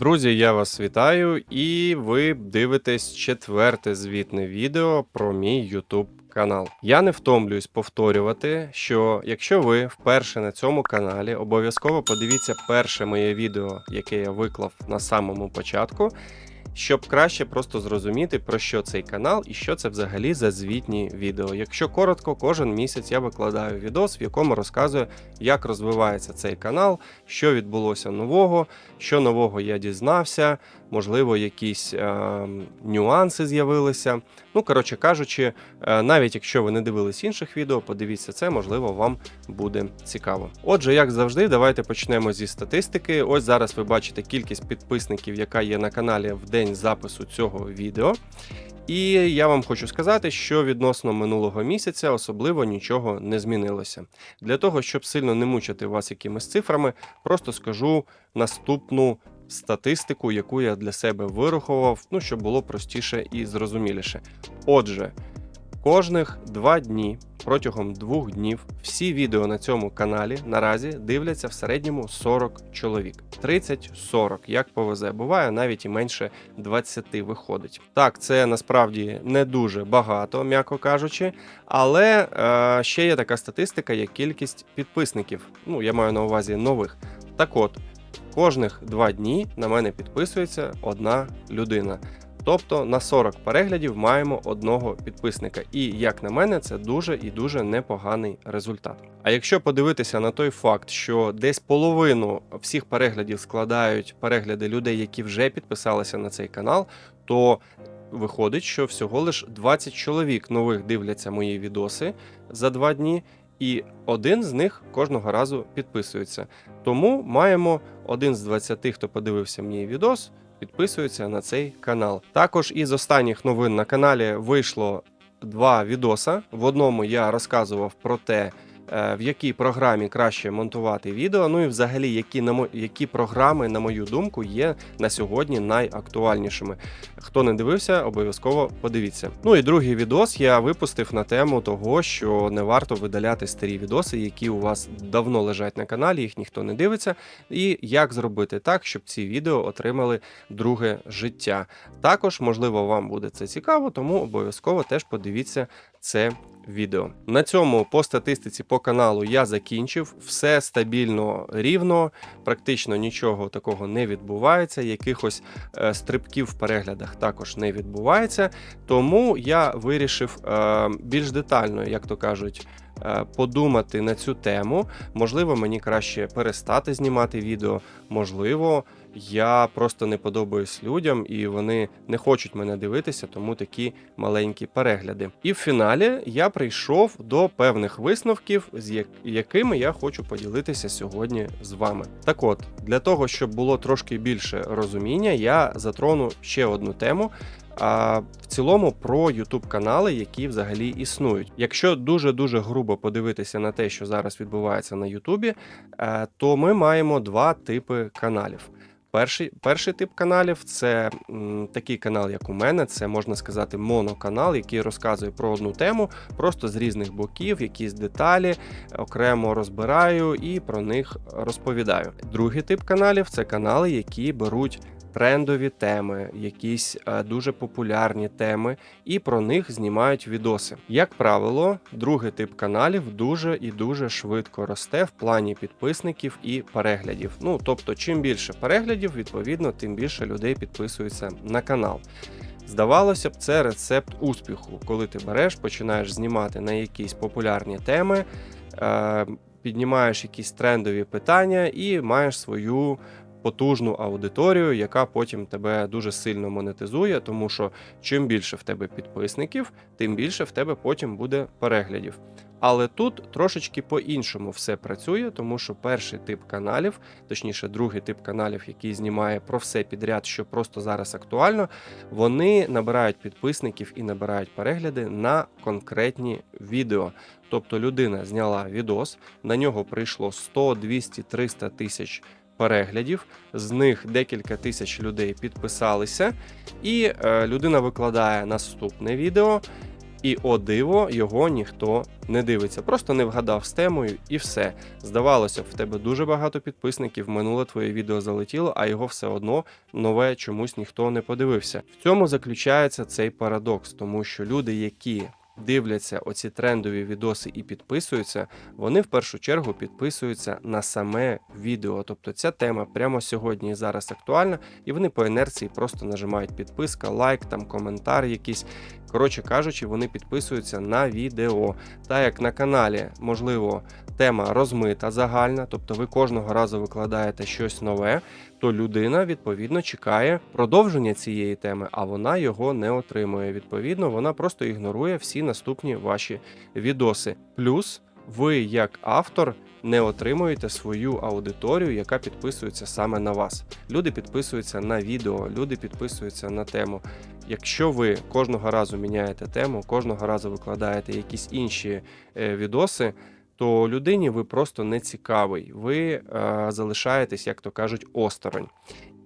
Друзі, я вас вітаю, і ви дивитесь четверте звітне відео про мій YouTube канал. Я не втомлююсь повторювати, що якщо ви вперше на цьому каналі, обов'язково подивіться перше моє відео, яке я виклав на самому початку. Щоб краще просто зрозуміти, про що цей канал і що це взагалі за звітні відео. Якщо коротко, кожен місяць я викладаю відос, в якому розказую, як розвивається цей канал, що відбулося нового, що нового я дізнався, можливо, якісь е, нюанси з'явилися. Ну, коротше кажучи, е, навіть якщо ви не дивились інших відео, подивіться це, можливо, вам буде цікаво. Отже, як завжди, давайте почнемо зі статистики. Ось зараз ви бачите кількість підписників, яка є на каналі в день запису цього відео. І я вам хочу сказати, що відносно минулого місяця особливо нічого не змінилося. Для того, щоб сильно не мучити вас якимись цифрами, просто скажу наступну статистику, яку я для себе вирахував, ну щоб було простіше і зрозуміліше. Отже, кожних два дні протягом двох днів всі відео на цьому каналі наразі дивляться в середньому 40 чоловік. 30-40, як повезе. Буває навіть і менше 20 виходить. Так, це насправді не дуже багато, м'яко кажучи, але е, ще є така статистика, як кількість підписників. Ну, я маю на увазі нових. Так от, кожних два дні на мене підписується одна людина. Тобто на 40 переглядів маємо одного підписника. І як на мене, це дуже і дуже непоганий результат. А якщо подивитися на той факт, що десь половину всіх переглядів складають перегляди людей, які вже підписалися на цей канал, то виходить, що всього лиш 20 чоловік нових дивляться мої відоси за два дні. І один з них кожного разу підписується. Тому маємо один з 20, хто подивився мій відос, підписується на цей канал. Також із останніх новин на каналі вийшло два відоса. В одному я розказував про те, в якій програмі краще монтувати відео. Ну і взагалі, які на які програми, на мою думку, є на сьогодні найактуальнішими. Хто не дивився, обов'язково подивіться. Ну і другий відос я випустив на тему того, що не варто видаляти старі відоси, які у вас давно лежать на каналі, їх ніхто не дивиться. І як зробити так, щоб ці відео отримали друге життя. Також, можливо, вам буде це цікаво, тому обов'язково теж подивіться це відео. На цьому по статистиці по каналу я закінчив. Все стабільно рівно, практично нічого такого не відбувається. Якихось е, стрибків в переглядах також не відбувається. Тому я вирішив е, більш детально, як то кажуть. е, Подумати на цю тему, можливо, мені краще перестати знімати відео, можливо, я просто не подобаюсь людям і вони не хочуть мене дивитися, тому такі маленькі перегляди. І в фіналі я прийшов до певних висновків, з як- якими я хочу поділитися сьогодні з вами. Так от, для того, щоб було трошки більше розуміння, я затрону ще одну тему. А в цілому про youtube канали, які взагалі існують. Якщо дуже дуже грубо подивитися на те, що зараз відбувається на Ютубі, е, то ми маємо два типи каналів. Перший, перший тип каналів це м, такий канал, як у мене. Це можна сказати моноканал, який розказує про одну тему, просто з різних боків, якісь деталі окремо розбираю і про них розповідаю. Другий тип каналів це канали, які беруть трендові теми, якісь е, дуже популярні теми, і про них знімають відоси. Як правило, другий тип каналів дуже і дуже швидко росте в плані підписників і переглядів. Ну тобто, чим більше переглядів, відповідно, тим більше людей підписується на канал. Здавалося б, це рецепт успіху, коли ти береш, починаєш знімати на якісь популярні теми, е, піднімаєш якісь трендові питання і маєш свою потужну аудиторію, яка потім тебе дуже сильно монетизує, тому що чим більше в тебе підписників, тим більше в тебе потім буде переглядів. Але тут трошечки по-іншому все працює, тому що перший тип каналів, точніше, другий тип каналів, який знімає про все підряд, що просто зараз актуально, вони набирають підписників і набирають перегляди на конкретні відео. Тобто людина зняла відос, на нього прийшло 100, 200, 300 тисяч переглядів, з них декілька тисяч людей підписалися, і е, людина викладає наступне відео. І о диво, його ніхто не дивиться. Просто не вгадав з темою і все. Здавалося в тебе дуже багато підписників, минуле твоє відео залетіло, а його все одно нове чомусь ніхто не подивився. В цьому заключається цей парадокс, тому що люди, які дивляться оці трендові відоси і підписуються, вони в першу чергу підписуються на саме відео. Тобто ця тема прямо сьогодні і зараз актуальна, і вони по інерції просто нажимають підписка, лайк, там коментар якийсь. Коротше кажучи, вони підписуються на відео. Та як на каналі, можливо, тема розмита загальна, тобто ви кожного разу викладаєте щось нове, то людина відповідно чекає продовження цієї теми, а вона його не отримує. Відповідно, вона просто ігнорує всі наступні ваші відоси. Плюс ви, як автор, не отримуєте свою аудиторію, яка підписується саме на вас. Люди підписуються на відео, люди підписуються на тему. Якщо ви кожного разу міняєте тему, кожного разу викладаєте якісь інші е, відоси, то людині ви просто не цікавий. Ви е, залишаєтесь, як то кажуть, осторонь.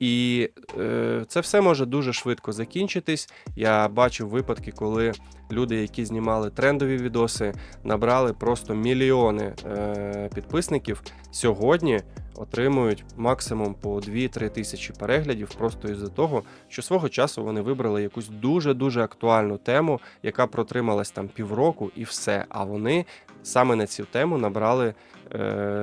І е, це все може дуже швидко закінчитись. Я бачив випадки, коли люди, які знімали трендові відоси, набрали просто мільйони е, підписників. Сьогодні отримують максимум по 2-3 тисячі переглядів, просто із-за того, що свого часу вони вибрали якусь дуже дуже актуальну тему, яка протрималась там півроку, і все. А вони саме на цю тему набрали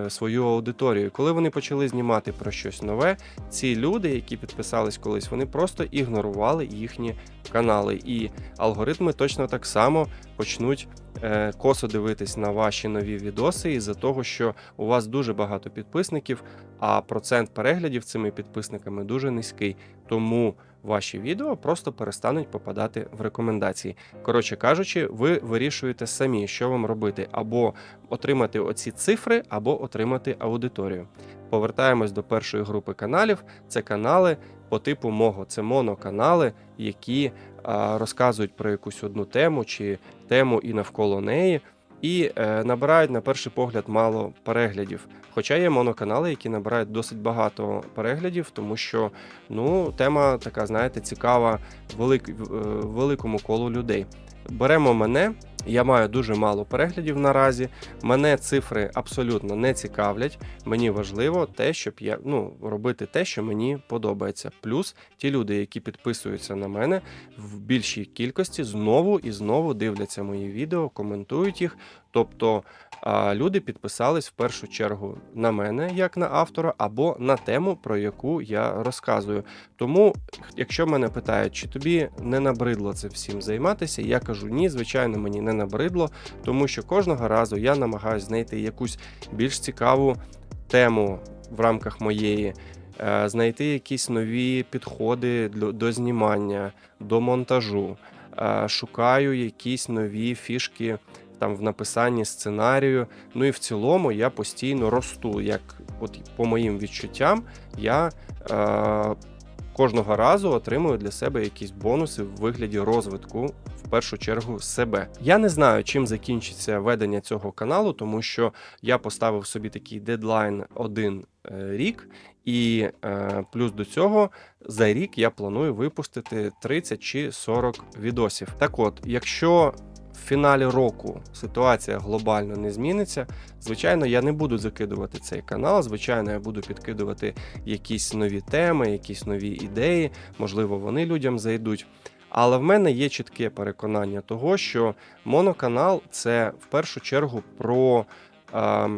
свою аудиторію. Коли вони почали знімати про щось нове, ці люди, які підписались колись, вони просто ігнорували їхні канали. І алгоритми точно так само почнуть е, косо дивитись на ваші нові відоси, із-за того, що у вас дуже багато підписників, а процент переглядів цими підписниками дуже низький. Тому ваші відео просто перестануть попадати в рекомендації. Коротше кажучи, ви вирішуєте самі, що вам робити, або отримати оці цифри, або отримати аудиторію. Повертаємось до першої групи каналів. Це канали по типу мого. Це моноканали, які а, розказують про якусь одну тему чи тему і навколо неї. І е, набирають на перший погляд мало переглядів. Хоча є моноканали, які набирають досить багато переглядів, тому що ну тема така, знаєте, цікава велик, е, великому колу людей. Беремо мене, я маю дуже мало переглядів наразі. Мене цифри абсолютно не цікавлять. Мені важливо те, щоб я ну робити те, що мені подобається. Плюс ті люди, які підписуються на мене в більшій кількості, знову і знову дивляться мої відео, коментують їх. Тобто люди підписались в першу чергу на мене, як на автора, або на тему, про яку я розказую. Тому, якщо мене питають, чи тобі не набридло це всім займатися, я кажу ні, звичайно, мені не набридло, тому що кожного разу я намагаюся знайти якусь більш цікаву тему в рамках моєї. е, Знайти якісь нові підходи до, знімання, до монтажу, Е, шукаю якісь нові фішки там в написанні сценарію. Ну і в цілому я постійно росту. Як от по моїм відчуттям, я е, кожного разу отримую для себе якісь бонуси в вигляді розвитку. В першу чергу себе. Я не знаю, чим закінчиться ведення цього каналу, тому що я поставив собі такий дедлайн один е, рік, і е, плюс до цього за рік я планую випустити 30 чи 40 відосів. Так от, якщо в фіналі року ситуація глобально не зміниться, звичайно, я не буду закидувати цей канал. Звичайно, я буду підкидувати якісь нові теми, якісь нові ідеї, можливо, вони людям зайдуть. Але в мене є чітке переконання того, що моноканал це в першу чергу про е,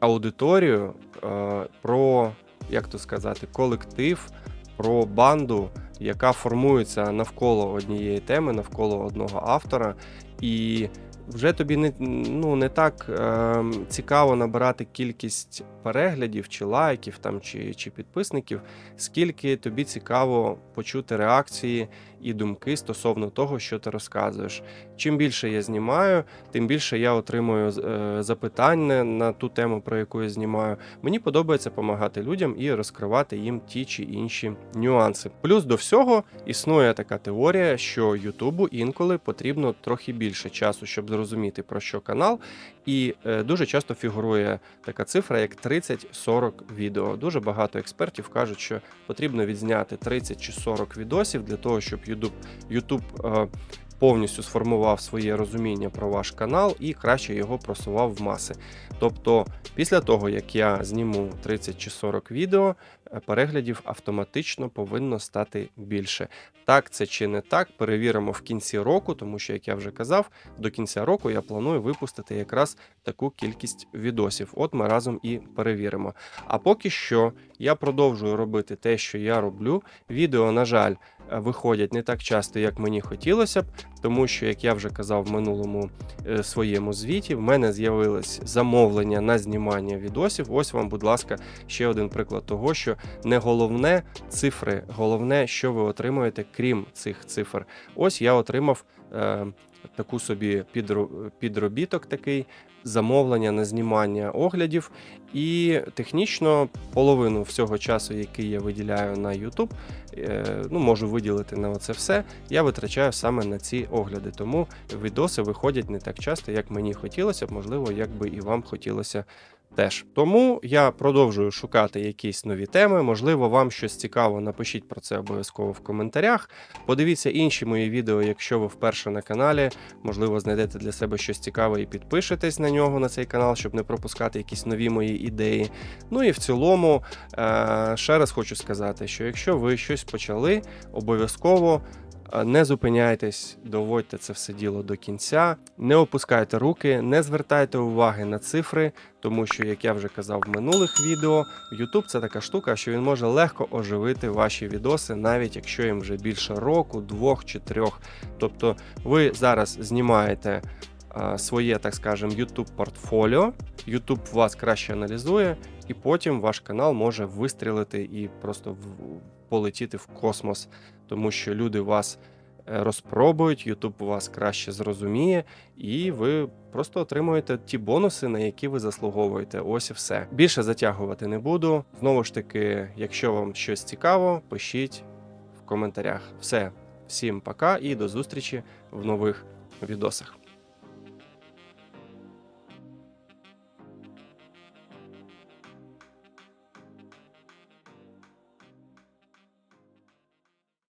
аудиторію, е, про як то сказати, колектив, про банду, яка формується навколо однієї теми, навколо одного автора. І вже тобі не, ну, не так е, цікаво набирати кількість переглядів чи лайків там, чи, чи підписників, скільки тобі цікаво почути реакції і думки стосовно того, що ти розказуєш. Чим більше я знімаю, тим більше я отримую е, запитань на- ту тему, про яку я знімаю. Мені подобається допомагати людям і розкривати їм ті чи інші нюанси. Плюс до всього існує така теорія, що Ютубу інколи потрібно трохи більше часу, щоб зрозуміти про що канал. І е, дуже часто фігурує така цифра, як 30-40 відео. Дуже багато експертів кажуть, що потрібно відзняти 30 чи 40 відосів для того, щоб YouTube, YouTube е, повністю сформував своє розуміння про ваш канал і краще його просував в маси. Тобто, після того, як я зніму 30 чи 40 відео, переглядів автоматично повинно стати більше. Так, це чи не так, перевіримо в кінці року, тому що, як я вже казав, до кінця року я планую випустити якраз таку кількість відосів. От ми разом і перевіримо. А поки що я продовжую робити те, що я роблю. Відео, на жаль, е, виходять не так часто, як мені хотілося б, тому що, як я вже казав в минулому е, своєму звіті, в мене з'явилось замовлення на знімання відосів. Ось вам, будь ласка, ще один приклад того, що не головне цифри, головне, що ви отримуєте, крім цих цифр. Ось я отримав е, таку собі підробіток такий. Замовлення на знімання оглядів, і технічно половину всього часу, який я виділяю на YouTube, е, ну можу виділити на це все. Я витрачаю саме на ці огляди. Тому відоси виходять не так часто, як мені хотілося б, можливо, як би і вам хотілося теж. Тому я продовжую шукати якісь нові теми. Можливо, вам щось цікаво, напишіть про це обов'язково в коментарях. Подивіться інші мої відео, якщо ви вперше на каналі. Можливо, знайдете для себе щось цікаве і підпишетесь на нього, на цей канал, щоб не пропускати якісь нові мої ідеї. Ну і в цілому, е, ще раз хочу сказати, що якщо ви щось почали, обов'язково. Е, Не зупиняйтесь, доводьте це все діло до кінця, не опускайте руки, не звертайте уваги на цифри, тому що, як я вже казав в минулих відео, YouTube це така штука, що він може легко оживити ваші відоси, навіть якщо їм вже більше року, двох чи трьох. Тобто ви зараз знімаєте а, своє, так скажем, YouTube портфоліо, YouTube вас краще аналізує, і потім ваш канал може вистрілити і просто в- полетіти в космос, тому що люди вас е, розпробують, YouTube вас краще зрозуміє, і ви просто отримуєте ті бонуси, на які ви заслуговуєте. Ось і все. Більше затягувати не буду. Знову ж таки, якщо вам щось цікаво, пишіть в коментарях. Все, всім пока і до зустрічі в нових відосах.